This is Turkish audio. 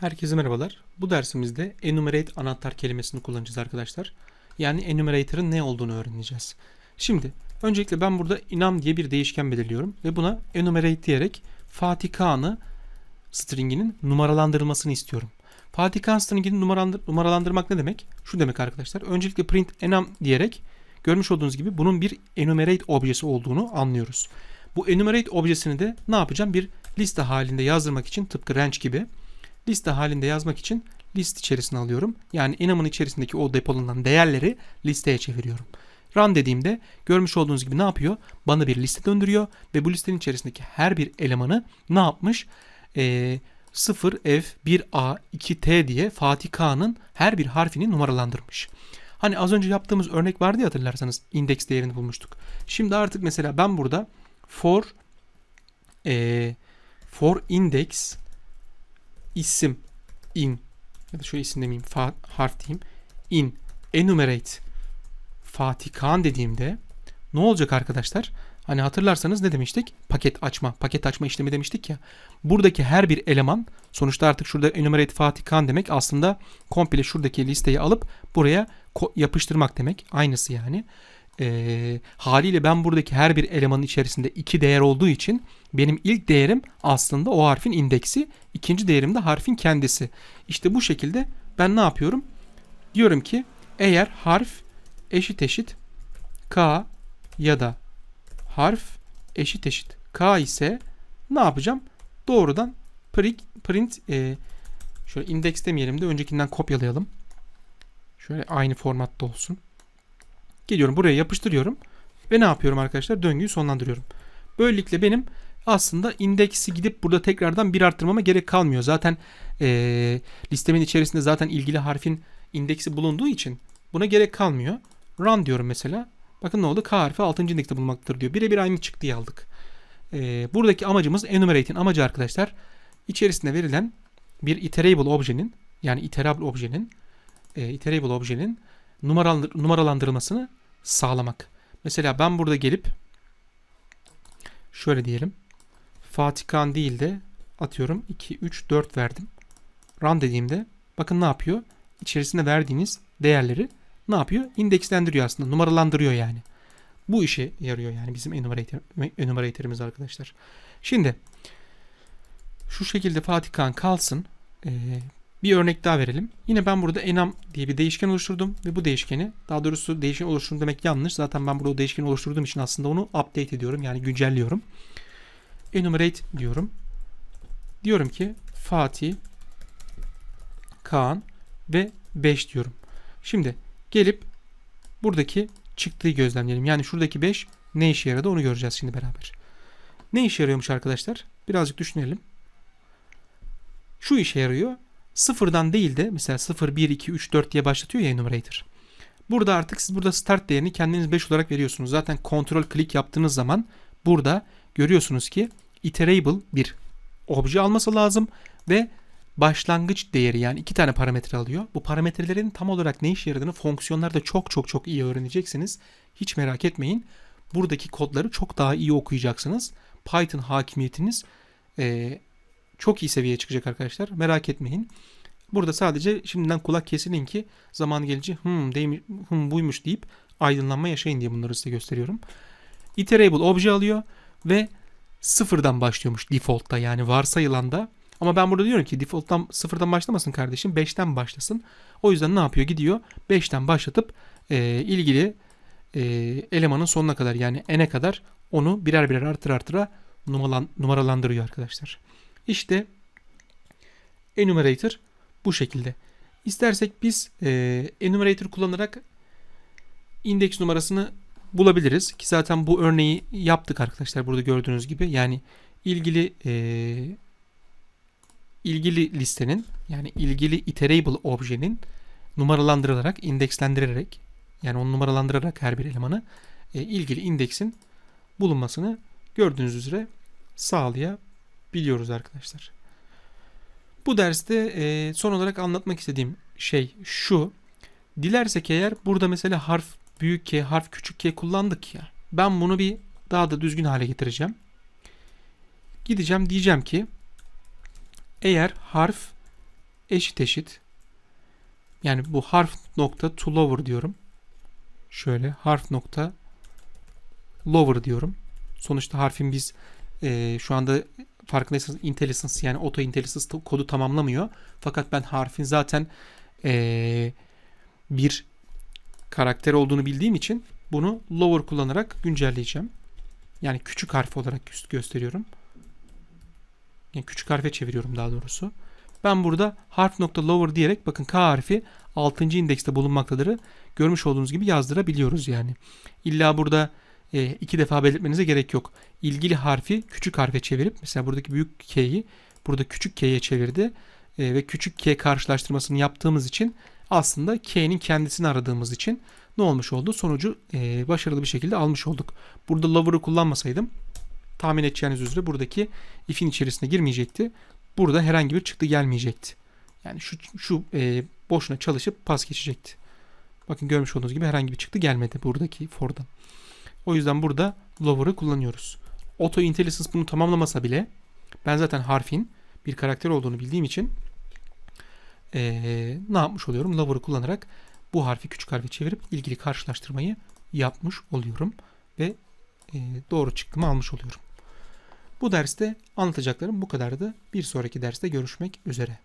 Herkese merhabalar. Bu dersimizde enumerate anahtar kelimesini kullanacağız arkadaşlar. Yani enumerator'ın ne olduğunu öğreneceğiz. Şimdi öncelikle ben burada inam diye bir değişken belirliyorum ve buna enumerate diyerek Fatih stringinin numaralandırılmasını istiyorum. Fatih stringini numaralandır- numaralandırmak ne demek? Şu demek arkadaşlar. Öncelikle print enum diyerek görmüş olduğunuz gibi bunun bir enumerate objesi olduğunu anlıyoruz. Bu enumerate objesini de ne yapacağım? Bir liste halinde yazdırmak için tıpkı range gibi liste halinde yazmak için list içerisine alıyorum. Yani enum'un içerisindeki o depolanan değerleri listeye çeviriyorum. Run dediğimde görmüş olduğunuz gibi ne yapıyor? Bana bir liste döndürüyor ve bu listenin içerisindeki her bir elemanı ne yapmış? Ee, 0F, 1A, 2T diye Fatih Kağan'ın her bir harfini numaralandırmış. Hani az önce yaptığımız örnek vardı ya hatırlarsanız indeks değerini bulmuştuk. Şimdi artık mesela ben burada for ee, for index isim in ya da şöyle isim demeyeyim fa- harf diyeyim in enumerate Fatih Kağan dediğimde ne olacak arkadaşlar? Hani hatırlarsanız ne demiştik? Paket açma, paket açma işlemi demiştik ya. Buradaki her bir eleman sonuçta artık şurada enumerate Fatih Kağan demek aslında komple şuradaki listeyi alıp buraya yapıştırmak demek. Aynısı yani. Ee, haliyle ben buradaki her bir elemanın içerisinde iki değer olduğu için benim ilk değerim aslında o harfin indeksi, ikinci değerim de harfin kendisi. İşte bu şekilde ben ne yapıyorum? Diyorum ki eğer harf eşit eşit k ya da harf eşit eşit k ise ne yapacağım? Doğrudan print, print e, şöyle indeks demeyelim de öncekinden kopyalayalım. Şöyle aynı formatta olsun. Geliyorum buraya yapıştırıyorum ve ne yapıyorum arkadaşlar? Döngüyü sonlandırıyorum. Böylelikle benim aslında indeksi gidip burada tekrardan bir arttırmama gerek kalmıyor. Zaten eee, listemin içerisinde zaten ilgili harfin indeksi bulunduğu için buna gerek kalmıyor. Run diyorum mesela. Bakın ne oldu? K harfi 6. indekste bulunmaktadır diyor. Birebir aynı çıktıyı aldık. Eee, buradaki amacımız enumerate'in amacı arkadaşlar içerisinde verilen bir iterable objenin yani iterable objenin eee, iterable objenin numaralandır- numaralandırılmasını sağlamak. Mesela ben burada gelip şöyle diyelim. Fatih Kağan değil de atıyorum 2, 3, 4 verdim. Run dediğimde bakın ne yapıyor? İçerisinde verdiğiniz değerleri ne yapıyor? İndekslendiriyor aslında. Numaralandırıyor yani. Bu işe yarıyor yani bizim enumerator, enumerator'ımız arkadaşlar. Şimdi şu şekilde Fatih Kağan kalsın. Ee, bir örnek daha verelim. Yine ben burada enam diye bir değişken oluşturdum ve bu değişkeni daha doğrusu değişken oluşturdum demek yanlış. Zaten ben burada o değişkeni oluşturduğum için aslında onu update ediyorum yani güncelliyorum. Enumerate diyorum. Diyorum ki Fatih Kaan ve 5 diyorum. Şimdi gelip buradaki çıktığı gözlemleyelim. Yani şuradaki 5 ne işe yaradı onu göreceğiz şimdi beraber. Ne işe yarıyormuş arkadaşlar? Birazcık düşünelim. Şu işe yarıyor. Sıfırdan değil de mesela 0, 1, 2, 3, 4 diye başlatıyor ya enumerator. Burada artık siz burada start değerini kendiniz 5 olarak veriyorsunuz. Zaten kontrol klik yaptığınız zaman burada görüyorsunuz ki iterable bir obje alması lazım ve başlangıç değeri yani iki tane parametre alıyor. Bu parametrelerin tam olarak ne işe yaradığını fonksiyonlarda çok çok çok iyi öğreneceksiniz. Hiç merak etmeyin. Buradaki kodları çok daha iyi okuyacaksınız. Python hakimiyetiniz eee, çok iyi seviyeye çıkacak arkadaşlar. Merak etmeyin. Burada sadece şimdiden kulak kesilin ki zamanı gelince hmm, değmiş, hmm buymuş deyip aydınlanma yaşayın diye bunları size gösteriyorum. Iterable obje alıyor ve sıfırdan başlıyormuş default'ta yani varsayılanda. Ama ben burada diyorum ki default'tan sıfırdan başlamasın kardeşim 5'ten başlasın. O yüzden ne yapıyor? Gidiyor 5'ten başlatıp e, ilgili e, elemanın sonuna kadar yani n'e kadar onu birer birer artır artıra numaralandırıyor arkadaşlar. İşte enumerator bu şekilde. İstersek biz e, enumerator kullanarak indeks numarasını bulabiliriz ki zaten bu örneği yaptık arkadaşlar burada gördüğünüz gibi yani ilgili e, ilgili listenin yani ilgili iterable objenin numaralandırılarak indekslendirilerek yani onu numaralandırarak her bir elemanı e, ilgili indeksin bulunmasını gördüğünüz üzere sağlayabiliyoruz arkadaşlar. Bu derste e, son olarak anlatmak istediğim şey şu. Dilersek eğer burada mesela harf büyük K, harf küçük K kullandık ya. Ben bunu bir daha da düzgün hale getireceğim. Gideceğim diyeceğim ki eğer harf eşit eşit yani bu harf nokta to lower diyorum. Şöyle harf nokta lower diyorum. Sonuçta harfin biz e, şu anda farkındaysanız IntelliSense yani Auto IntelliSense ta- kodu tamamlamıyor. Fakat ben harfin zaten e, bir karakter olduğunu bildiğim için bunu lower kullanarak güncelleyeceğim. Yani küçük harf olarak üst gösteriyorum. Yani küçük harfe çeviriyorum daha doğrusu. Ben burada harf nokta lower diyerek bakın K harfi 6. indekste bulunmaktadırı görmüş olduğunuz gibi yazdırabiliyoruz yani. İlla burada e, iki defa belirtmenize gerek yok. İlgili harfi küçük harfe çevirip mesela buradaki büyük K'yi burada küçük K'ye çevirdi E, ve küçük K karşılaştırmasını yaptığımız için aslında K'nin kendisini aradığımız için ne olmuş oldu? Sonucu e, başarılı bir şekilde almış olduk. Burada lower'ı kullanmasaydım tahmin edeceğiniz üzere buradaki if'in içerisine girmeyecekti. Burada herhangi bir çıktı gelmeyecekti. Yani şu, şu e, boşuna çalışıp pas geçecekti. Bakın görmüş olduğunuz gibi herhangi bir çıktı gelmedi buradaki for'dan. O yüzden burada lower'ı kullanıyoruz. Auto IntelliSense bunu tamamlamasa bile ben zaten harfin bir karakter olduğunu bildiğim için eee, ne yapmış oluyorum? Lower'ı kullanarak bu harfi küçük harfe çevirip ilgili karşılaştırmayı yapmış oluyorum ve eee, doğru çıktımı almış oluyorum. Bu derste anlatacaklarım bu kadardı. Bir sonraki derste görüşmek üzere.